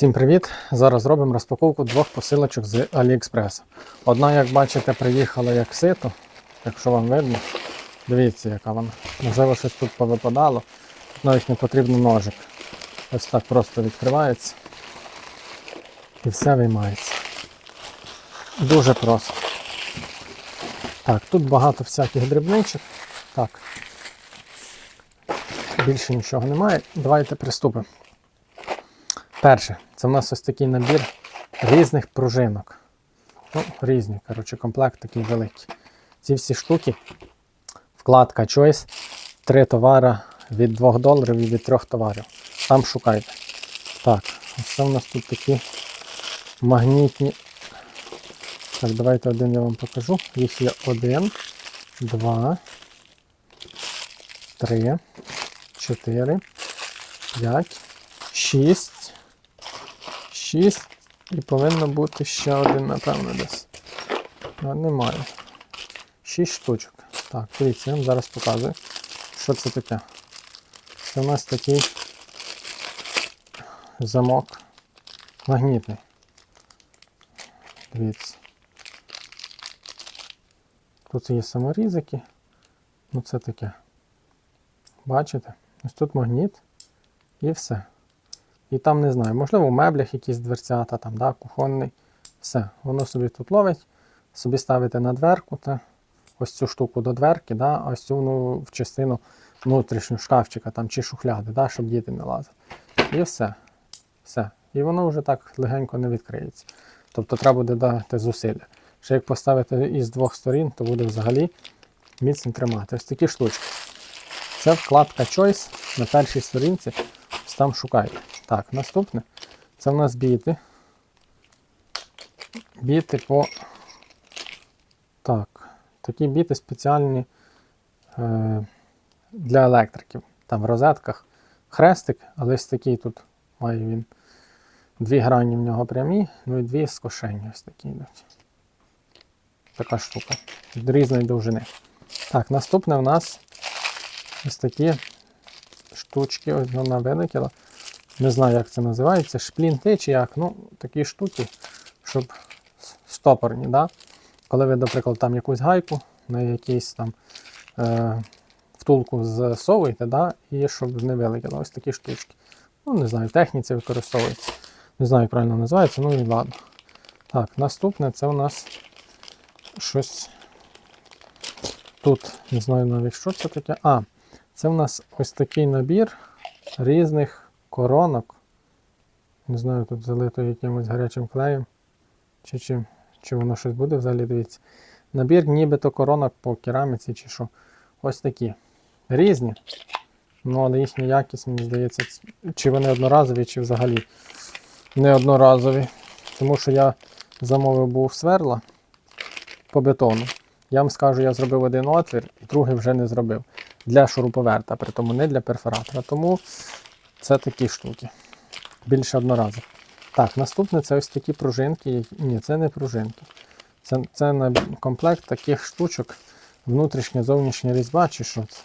Всім привіт! Зараз робимо розпаковку двох посилочок з AliExpress. Одна, як бачите, приїхала як сито, якщо вам видно. Дивіться, яка вона. Можливо, щось тут повипадало. Навіть не потрібен ножик. Ось так просто відкривається. І все виймається. Дуже просто. Так, тут багато всяких дрібничок. Так. Більше нічого немає. Давайте приступимо. Перше, це в нас ось такий набір різних пружинок. Ну, різні, коротше, комплект такий великий. Ці всі штуки, вкладка Choice, три товари від 2 доларів і від 3 товарів. Там шукайте. Так, це у нас тут такі магнітні. Так, давайте один я вам покажу. Їх є один, два, три, чотири, п'ять, шість. 6 і повинно бути ще один, напевно, десь. А, немає. 6 штучок. Так, дивіться, я вам зараз показую, що це таке. Це у нас такий замок магнітний. Дивіться. Тут є саморізики. Ну це таке. Бачите? Ось тут магніт і все. І там не знаю, можливо, в меблях якісь дверцята, там, да, кухонний. Все, воно собі тут ловить, собі ставите на дверку, та ось цю штуку до дверки, да, ось цю ну, в частину внутрішнього шкафчика там, чи шухляди, да, щоб діти не лазили. І все. Все. І воно вже так легенько не відкриється. Тобто треба буде дати зусилля. Ще як поставити із двох сторін, то буде взагалі міцно тримати. Ось такі штучки. Це вкладка Choice на першій сторінці. Ось там шукайте. Так, наступне. Це в нас біти. Біти по. Так. Такі біти спеціальні е, для електриків. Там в розетках хрестик, але ось такий тут має він. Дві грані в нього прямі, ну і дві скошені ось такі йдуть. Така штука. Різної довжини. Так, наступне у нас ось такі штучки, ось вона вилетіла. Не знаю, як це називається, шплінти чи як. Ну, такі штуки, щоб стопорні. Да? Коли ви, наприклад, там якусь гайку на якийсь там е, втулку засовуєте, да? і щоб не вилетіло. Ось такі штучки. Ну, не знаю, в техніці використовується. Не знаю, як правильно називається, ну і ладно. Так, наступне це у нас щось. Тут, не знаю навіть, що це таке. А, це у нас ось такий набір різних коронок. Не знаю, тут залито якимось гарячим клеєм. Чи, чи, чи воно щось буде взагалі, дивіться. Набір нібито коронок по кераміці чи що. Ось такі. Різні. Ну, але їхня якість, мені здається, чи вони одноразові, чи взагалі не одноразові. Тому що я замовив був сверла по бетону. Я вам скажу, я зробив один отвір і другий вже не зробив. Для шуруповерта, при тому не для перфоратора. Тому це такі штуки. Більше одноразово. Так, наступне це ось такі пружинки. Ні, це не пружинки. Це, це на комплект таких штучок. Внутрішня зовнішня різьба чи що це?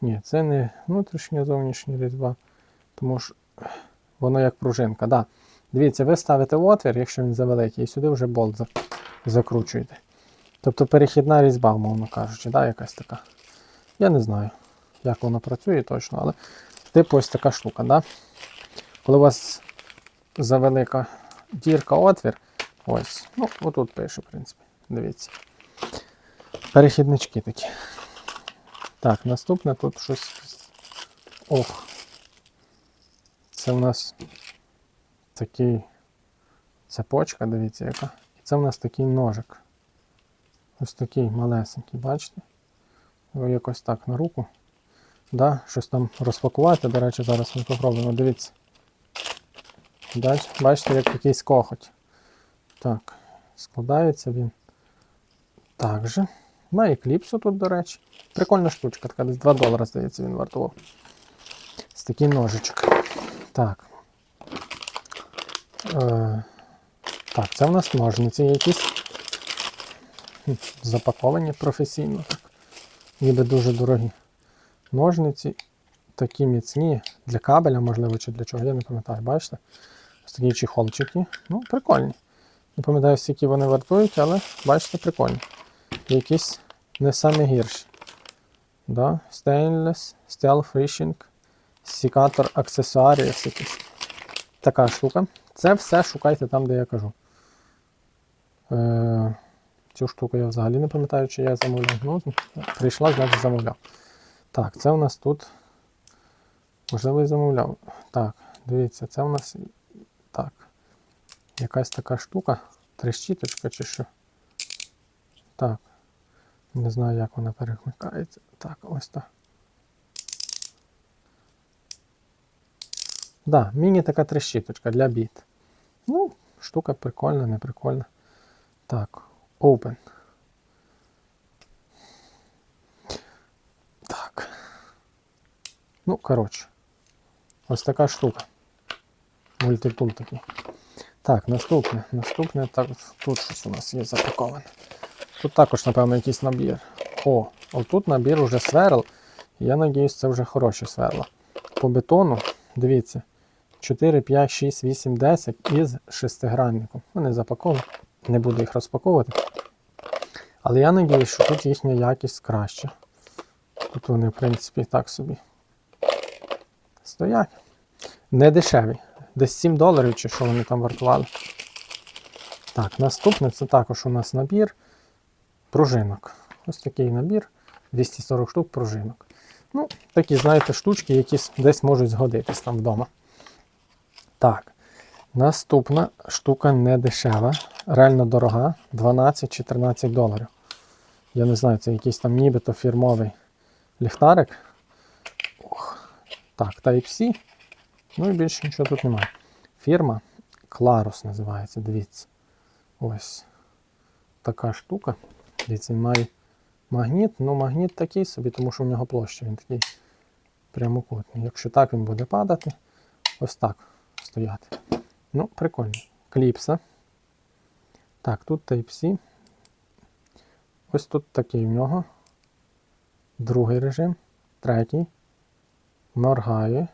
Ні, це не внутрішня зовнішня різьба. Тому що воно як пружинка. Да. Дивіться, ви ставите отвір, якщо він завеликий, і сюди вже болт закручуєте. Тобто перехідна різьба, умовно кажучи, да, якась така. Я не знаю, як воно працює точно, але типу ось така штука. Да? Коли у вас завелика дірка отвір, ось, ну, отут пише, в принципі, дивіться. Перехіднички такі. Так, наступне тут щось. Ох. Це в нас такий цепочка, дивіться, яка. І це в нас такий ножик. Ось такий малесенький, бачите? Його якось так на руку. Да, щось там розпакувати. До речі, зараз ми попробуємо. Дивіться. Бач- Бачите, як якийсь кохоть. Так, складається він. Так же. Має кліпсу тут, до речі. Прикольна штучка, така десь 2 долари, здається, він вартував. З такий ножичок. Так. Е, так, це в нас ножниці якісь. Запаковані професійно. Так. Ніби дуже дорогі. Ножниці такі міцні. Для кабеля, можливо, чи для чого, я не пам'ятаю, бачите? Ось такі чехолчики. Ну, прикольні. Не пам'ятаю, скільки вони вартують, але бачите, прикольні. Якісь не самі гірші. Да? Stainless, Stealth Fishing, секатор аксесуарів якийсь. Така штука. Це все шукайте там, де я кажу. Е, цю штуку я взагалі не пам'ятаю, чи я замовляв. Ну, прийшла, значить замовляв. Так, це у нас тут. Можливо, замовляв. Так, дивіться, це у нас. Так. Якась така штука. Трещіточка чи що. Так. Не знаю, як вона перекликається. Так, ось так. Да, міні така трещіточка для біт. Ну, штука прикольна, не прикольна. Так, open. Так. Ну, коротше. Ось така штука. Мультитул такий. Так, наступне. Наступне, так, тут щось у нас є запаковане. Тут також, напевно, якийсь набір. О, отут набір уже сверл. Я надіюсь, це вже хороші сверла. По бетону, дивіться, 4, 5, 6, 8, 10 із шестигранником. Вони запаковані. Не буду їх розпаковувати. Але я надіюсь, що тут їхня якість краща. Тут вони, в принципі, так собі стоять. Не дешеві. Десь 7 доларів чи що вони там вартували. Так, наступне це також у нас набір пружинок. Ось такий набір. 240 штук пружинок. Ну, такі, знаєте, штучки, які десь можуть згодитись там вдома. Так. Наступна штука не дешева, реально дорога. 12-14 доларів. Я не знаю, це якийсь там нібито фірмовий ліхтарик. Ох. Так, Type-C. Ну і більше нічого тут немає. Фірма Clarus називається, дивіться. Ось така штука. Дивіться, він має магніт. Ну, магніт такий собі, тому що в нього площа, він такий прямокутний. Якщо так він буде падати, ось так стояти. Ну, прикольно. Кліпса. Так, тут Type-C. Ось тут такий в нього. Другий режим. Третій. Моргає.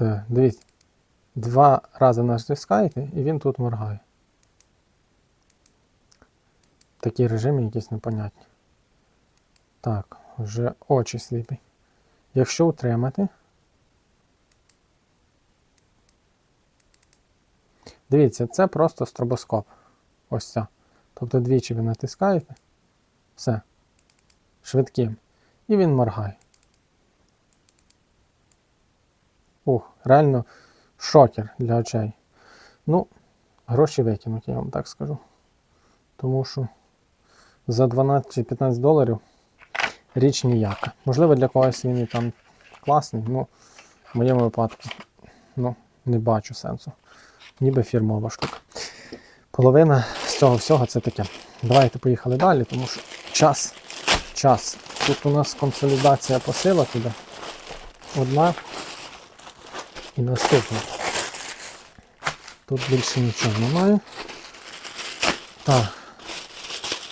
Е, дивіться. Два рази натискаєте, і він тут моргає. Такі режими якісь непонятні. Так, вже очі сліпі. Якщо утримати. Дивіться, це просто стробоскоп. Ось це. Тобто двічі ви натискаєте. Все. Швидким. І він моргає. Ух, реально шокер для очей. Ну, гроші викинуть, я вам так скажу. Тому що за 12 чи 15 доларів річ ніяка. Можливо, для когось він і там класний, ну в моєму випадку ну, не бачу сенсу. Ніби фірмова штука. Половина з цього всього це таке. Давайте поїхали далі, тому що час. Час. Тут у нас консолідація посилок іде. Одна і наступна. Тут більше нічого немає. Так.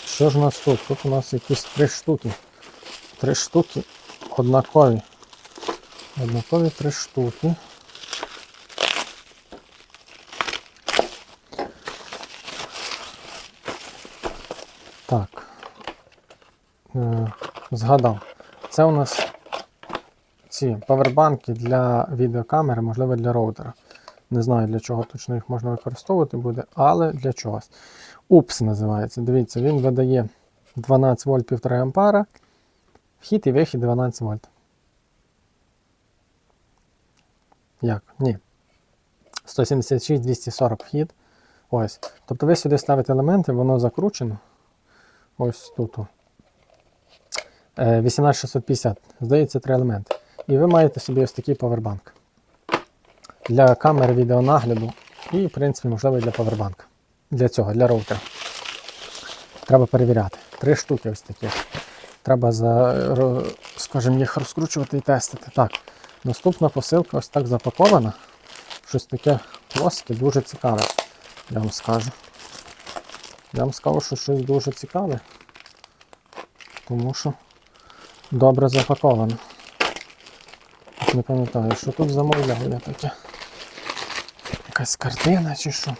Що ж у нас тут? Тут у нас якісь три штуки. Три штуки однакові. Однакові три штуки. Так. Е, згадав. Це у нас ці павербанки для відеокамери, можливо, для роутера. Не знаю, для чого точно їх можна використовувати буде, але для чогось. UPS називається. Дивіться, він видає 12 вольт 1,5 ампера. Вхід і вихід 12 вольт. Як? Ні. 176-240 вхід. Ось. Тобто ви сюди ставите елементи, воно закручено. Ось тут. О. Е, 18650. Здається, три елементи. І ви маєте собі ось такий павербанк. Для камери відеонагляду і, в принципі, можливо, і для павербанка. Для цього, для роутера. Треба перевіряти. Три штуки ось такі. Треба, за, скажімо, їх розкручувати і тестити. Так, наступна посилка ось так запакована. Щось таке плоске, дуже цікаве. Я вам скажу. Я вам скажу, що щось дуже цікаве. Тому що добре запаковано. Не пам'ятаю, що тут замовляв я таке. Якась картина чи що.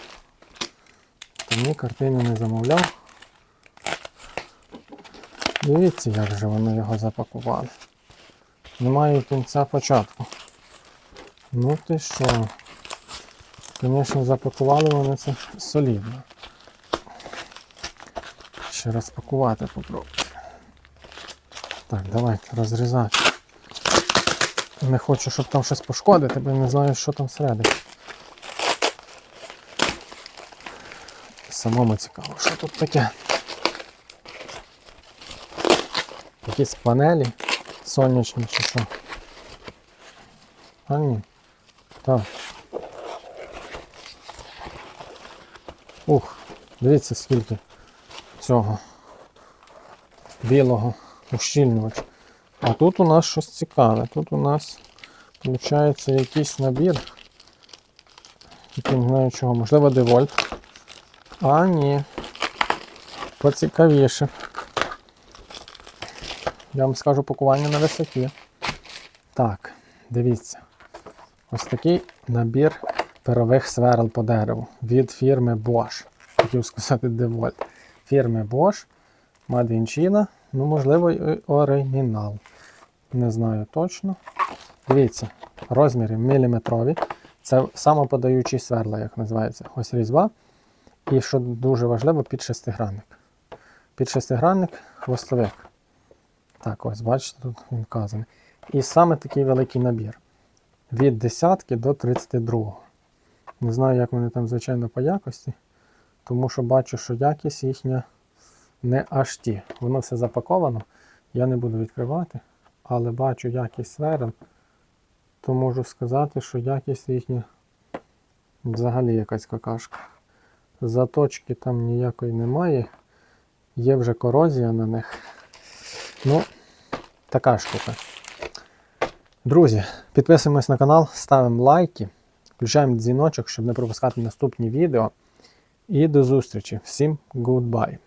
Та ні, картини не замовляв. Дивіться, як же вони його запакували. Немає кінця початку. Ну ти що? Звісно, запакували вони це солідно. Ще розпакувати попробую. Так, давайте розрізати. Не хочу, щоб там щось пошкодити, бо не знаю, що там всередині. Самому цікаво, що тут таке. Якісь панелі сонячні чи що. А ні. Так. Ух, дивіться скільки цього білого ущільнювача. А тут у нас щось цікаве. Тут у нас виходить якийсь набір. Тільки не знаю чого, можливо, девольт. А, ні. Поцікавіше. Я вам скажу пакування на висоті. Так, дивіться. Ось такий набір перових сверл по дереву від фірми Bosch. Хотів сказати DeWalt. Фірми Bosch, China, ну, можливо, і оригінал. Не знаю точно. Дивіться, розміри міліметрові. Це самоподаючі сверла, як називається. Ось різьба. І що дуже важливо, під шестигранник. Під шестигранник хвостовик. Так, ось, бачите, тут він вказаний. І саме такий великий набір. Від десятки до 32. Не знаю, як вони там, звичайно, по якості. Тому що бачу, що якість їхня не ті. Воно все запаковано. Я не буду відкривати. Але бачу якість сверл, то можу сказати, що якість їхня взагалі якась какашка. Заточки там ніякої немає. Є вже корозія на них. Ну, така штука. Друзі, підписуємось на канал, ставимо лайки, включаємо дзвіночок, щоб не пропускати наступні відео. І до зустрічі. Всім goodbye!